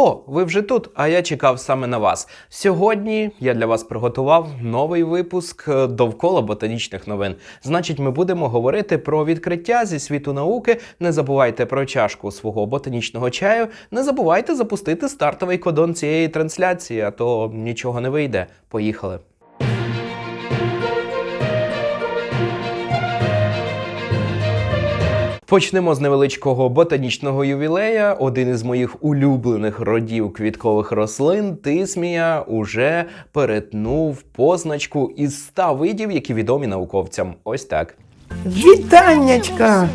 О, ви вже тут, а я чекав саме на вас. Сьогодні я для вас приготував новий випуск е, довкола ботанічних новин. Значить, ми будемо говорити про відкриття зі світу науки. Не забувайте про чашку свого ботанічного чаю. Не забувайте запустити стартовий кодон цієї трансляції, а то нічого не вийде. Поїхали. Почнемо з невеличкого ботанічного ювілея. Один із моїх улюблених родів квіткових рослин тисмія уже перетнув позначку із ста видів, які відомі науковцям. Ось так. Вітаннячка!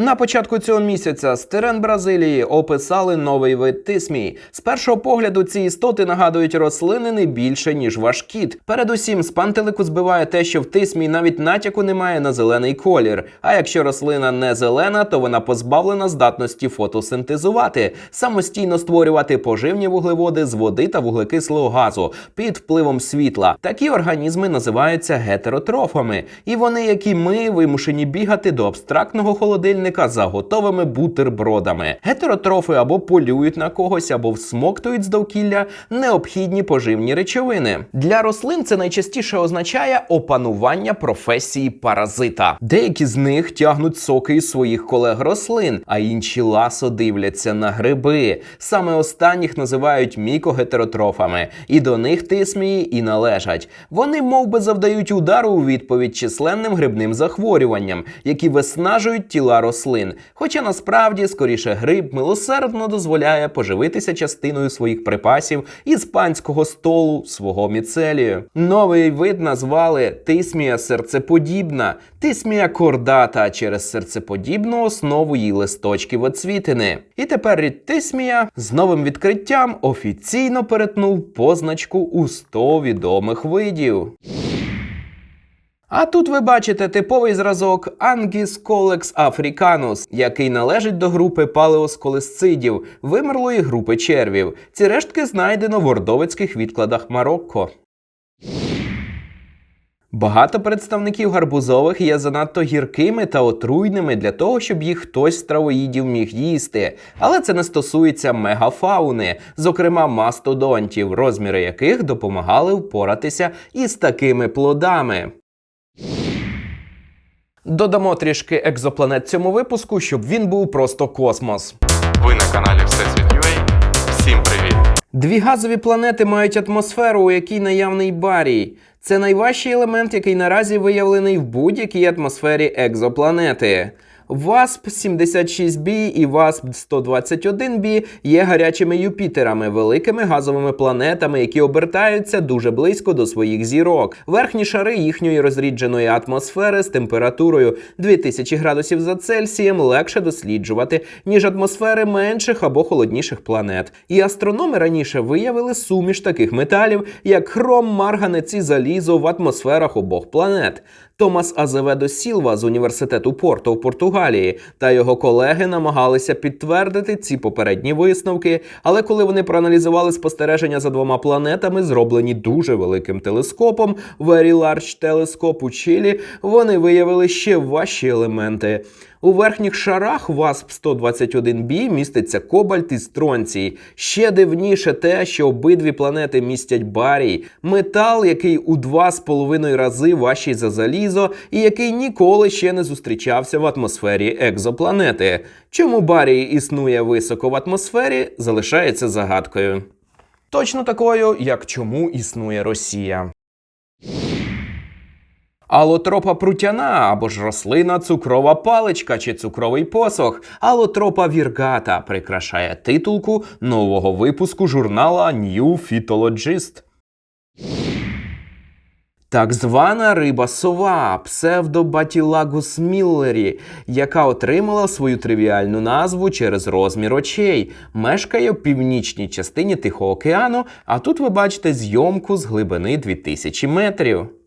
На початку цього місяця з Бразилії описали новий вид тисмії. З першого погляду ці істоти нагадують рослини не більше ніж ваш кіт. Передусім, з пантелику збиває те, що в тисмі навіть натяку немає на зелений колір. А якщо рослина не зелена, то вона позбавлена здатності фотосинтезувати, самостійно створювати поживні вуглеводи з води та вуглекислого газу під впливом світла. Такі організми називаються гетеротрофами, і вони, як і ми, вимушені бігати до абстрактного холодильника за готовими бутербродами. Гетеротрофи або полюють на когось, або всмоктують з довкілля необхідні поживні речовини. Для рослин це найчастіше означає опанування професії паразита. Деякі з них тягнуть соки із своїх колег рослин, а інші ласо дивляться на гриби. Саме останніх називають мікогетеротрофами, і до них тисмії і належать. Вони мов би, завдають удару у відповідь численним грибним захворюванням, які виснажують тіла рослин. Хоча насправді скоріше гриб милосердно дозволяє поживитися частиною своїх припасів із панського столу свого міцелію. Новий вид назвали тисмія серцеподібна, тисмія кордата через серцеподібну основу її листочків оцвітини. І тепер рід тисмія з новим відкриттям офіційно перетнув позначку у 100 відомих видів. А тут ви бачите типовий зразок Angus colex africanus, який належить до групи палеосколесцидів, вимерлої групи червів. Ці рештки знайдено в ордовицьких відкладах Марокко. Багато представників гарбузових є занадто гіркими та отруйними для того, щоб їх хтось з травоїдів міг їсти. Але це не стосується мегафауни, зокрема мастодонтів, розміри яких допомагали впоратися із такими плодами. Додамо трішки екзопланет цьому випуску, щоб він був просто космос. Ви на каналі Всесвіт.UA. Всім привіт! Дві газові планети мають атмосферу, у якій наявний барій. Це найважчий елемент, який наразі виявлений в будь-якій атмосфері екзопланети. ВАСП-76b і ВАСП-121b є гарячими Юпітерами, великими газовими планетами, які обертаються дуже близько до своїх зірок. Верхні шари їхньої розрідженої атмосфери з температурою 2000 градусів за Цельсієм легше досліджувати, ніж атмосфери менших або холодніших планет. І астрономи раніше виявили суміш таких металів, як хром, марганець і залізо в атмосферах обох планет. Томас Азеведо Сілва з університету Порто в Португалії та його колеги намагалися підтвердити ці попередні висновки, але коли вони проаналізували спостереження за двома планетами, зроблені дуже великим телескопом Very Large Telescope у Чилі, вони виявили ще важчі елементи. У верхніх шарах ВАСП-121b міститься кобальт і стронцій. Ще дивніше те, що обидві планети містять барій, метал, який у два з половиною рази важчий за залізо, і який ніколи ще не зустрічався в атмосфері екзопланети. Чому барій існує високо в атмосфері, залишається загадкою. Точно такою, як чому існує Росія. Алотропа прутяна або ж рослина цукрова паличка чи цукровий посох. Алотропа віргата прикрашає титулку нового випуску журнала New Phytologist. Так звана риба сова псевдобатілагус міллері, яка отримала свою тривіальну назву через розмір очей, мешкає в північній частині Тихого океану, а тут ви бачите зйомку з глибини 2000 метрів.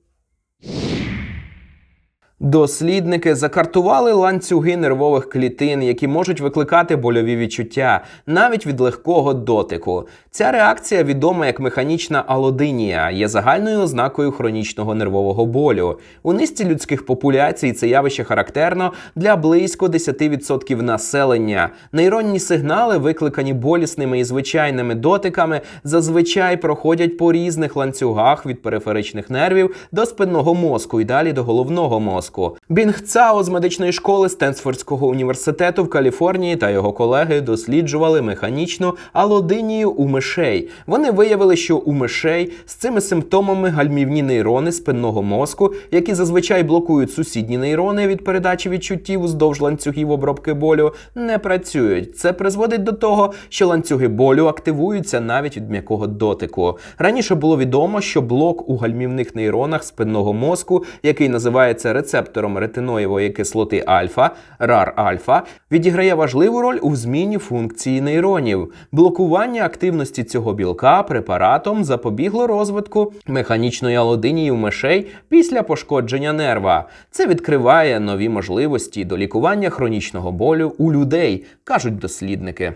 Дослідники закартували ланцюги нервових клітин, які можуть викликати больові відчуття навіть від легкого дотику. Ця реакція, відома як механічна алодинія, є загальною ознакою хронічного нервового болю. У низці людських популяцій це явище характерно для близько 10% населення. Нейронні сигнали, викликані болісними і звичайними дотиками, зазвичай проходять по різних ланцюгах від периферичних нервів до спинного мозку і далі до головного мозку. Бінг Цао з медичної школи Стенсфордського університету в Каліфорнії та його колеги досліджували механічну алодинію у мишей. Вони виявили, що у мишей з цими симптомами гальмівні нейрони спинного мозку, які зазвичай блокують сусідні нейрони від передачі відчуттів уздовж ланцюгів обробки болю, не працюють. Це призводить до того, що ланцюги болю активуються навіть від м'якого дотику. Раніше було відомо, що блок у гальмівних нейронах спинного мозку, який називається рецептором ретиноєвої кислоти альфа, рар альфа, відіграє важливу роль у зміні функції нейронів. Блокування активності цього білка препаратом запобігло розвитку механічної алодинії у мишей після пошкодження нерва. Це відкриває нові можливості до лікування хронічного болю у людей, кажуть дослідники.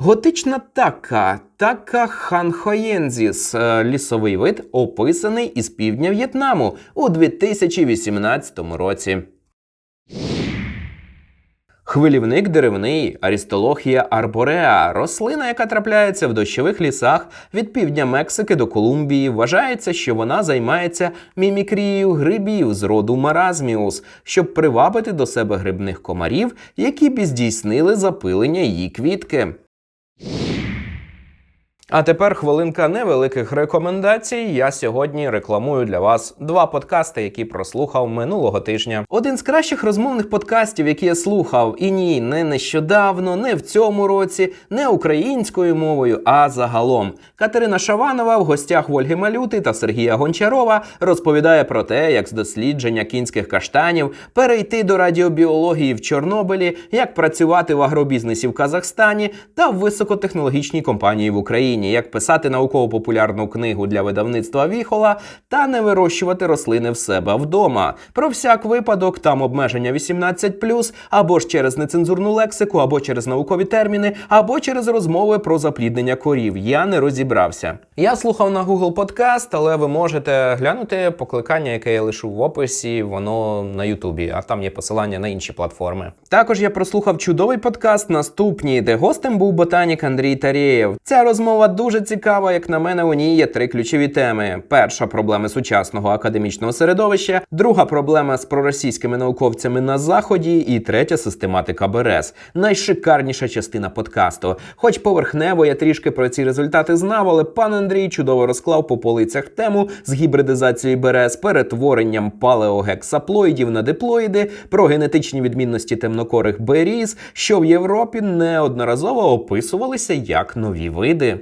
Готична така, така ханхоєнзіс, е, лісовий вид, описаний із півдня В'єтнаму у 2018 році. Хвилівник деревний Арістолохія арбореа, рослина, яка трапляється в дощових лісах від півдня Мексики до Колумбії, вважається, що вона займається мімікрією грибів з роду маразміус, щоб привабити до себе грибних комарів, які б здійснили запилення її квітки. А тепер хвилинка невеликих рекомендацій. Я сьогодні рекламую для вас два подкасти, які прослухав минулого тижня. Один з кращих розмовних подкастів, які я слухав, і ні, не нещодавно, не в цьому році, не українською мовою, а загалом. Катерина Шаванова в гостях Вольги Малюти та Сергія Гончарова розповідає про те, як з дослідження кінських каштанів перейти до радіобіології в Чорнобилі, як працювати в агробізнесі в Казахстані та в високотехнологічній компанії в Україні, як писати науково-популярну книгу для видавництва Віхола та не вирощувати рослини в себе вдома. Про всяк випадок там обмеження 18+, або ж через нецензурну лексику, або через наукові терміни, або через розмови про запліднення корів. Я не розібрався. Я слухав на Google Podcast, але ви можете глянути покликання, яке я лишу в описі, воно на Ютубі, а там є посилання на інші платформи. Також я прослухав чудовий подкаст наступні, де гостем був ботанік Андрій Тарєєв. Ця розмова дуже цікава, як на мене, у ній є три ключові теми: перша проблеми сучасного академічного середовища, друга проблема з проросійськими науковцями на заході, і третя систематика БРЕС. Найшикарніша частина подкасту. Хоч поверхнево я трішки про ці результати знав, але пан Андрій чудово розклав по полицях тему з гібридизацією БРЕС, перетворенням палеогексаплоїдів на диплоїди, про генетичні відмінності темнокорих беріз, що в Європі неодноразово описувалися як нові види.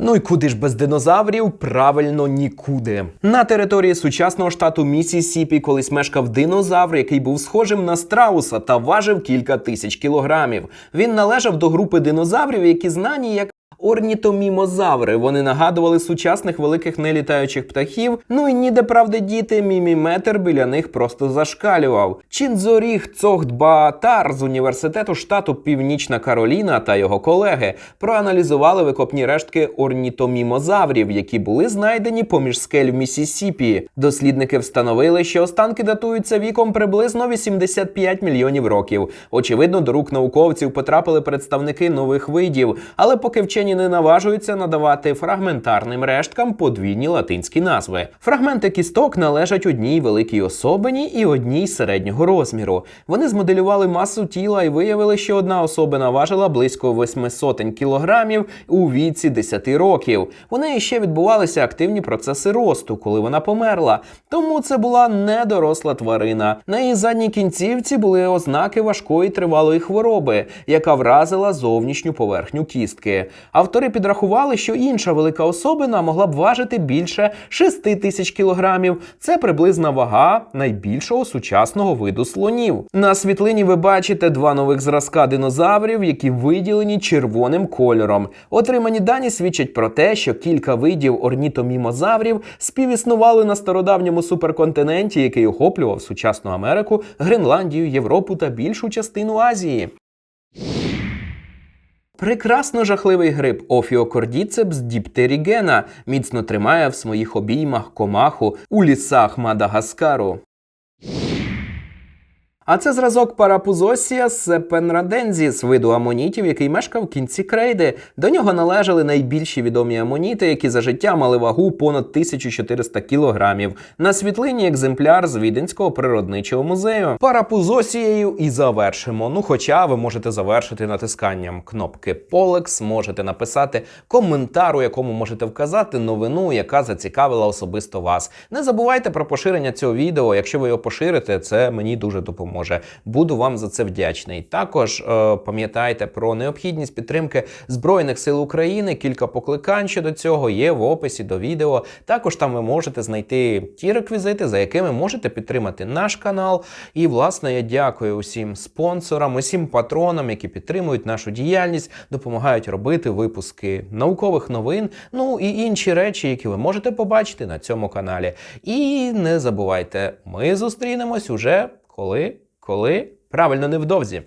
Ну і куди ж без динозаврів? Правильно, нікуди. На території сучасного штату Місісіпі колись мешкав динозавр, який був схожим на страуса та важив кілька тисяч кілограмів. Він належав до групи динозаврів, які знані як. Орнітомімозаври вони нагадували сучасних великих нелітаючих птахів. Ну і ніде правди діти, міміметр біля них просто зашкалював. Чінзоріг Цогдбаатар з університету штату Північна Кароліна та його колеги проаналізували викопні рештки орнітомімозаврів, які були знайдені поміж скель в Місісіпі. Дослідники встановили, що останки датуються віком приблизно 85 мільйонів років. Очевидно, до рук науковців потрапили представники нових видів, але поки вчені не наважуються надавати фрагментарним решткам подвійні латинські назви. Фрагменти кісток належать одній великій особині і одній середнього розміру. Вони змоделювали масу тіла і виявили, що одна особина важила близько 800 кілограмів у віці 10 років. У неї ще відбувалися активні процеси росту, коли вона померла. Тому це була недоросла тварина. На її задній кінцівці були ознаки важкої тривалої хвороби, яка вразила зовнішню поверхню кістки. Автори підрахували, що інша велика особина могла б важити більше 6 тисяч кілограмів. Це приблизна вага найбільшого сучасного виду слонів. На світлині ви бачите два нових зразка динозаврів, які виділені червоним кольором. Отримані дані свідчать про те, що кілька видів орнітомімозаврів співіснували на стародавньому суперконтиненті, який охоплював сучасну Америку, Гренландію, Європу та більшу частину Азії. Прекрасно жахливий гриб Офіокордіцепс діптерігена міцно тримає в своїх обіймах комаху у лісах Мадагаскару. А це зразок Парапузосія сепенрадензіс, виду амонітів, який мешкав в кінці крейди. До нього належали найбільші відомі амоніти, які за життя мали вагу понад 1400 кілограмів. На світлині екземпляр з Віденського природничого музею. Парапузосією і завершимо. Ну, хоча ви можете завершити натисканням кнопки Полекс, можете написати коментар, у якому можете вказати новину, яка зацікавила особисто вас. Не забувайте про поширення цього відео. Якщо ви його поширите, це мені дуже допоможе. Буду вам за це вдячний. Також е, пам'ятайте про необхідність підтримки Збройних сил України. Кілька покликань щодо цього є в описі до відео. Також там ви можете знайти ті реквізити, за якими можете підтримати наш канал. І власне я дякую усім спонсорам, усім патронам, які підтримують нашу діяльність, допомагають робити випуски наукових новин, ну і інші речі, які ви можете побачити на цьому каналі. І не забувайте, ми зустрінемось уже коли, коли правильно невдовзі.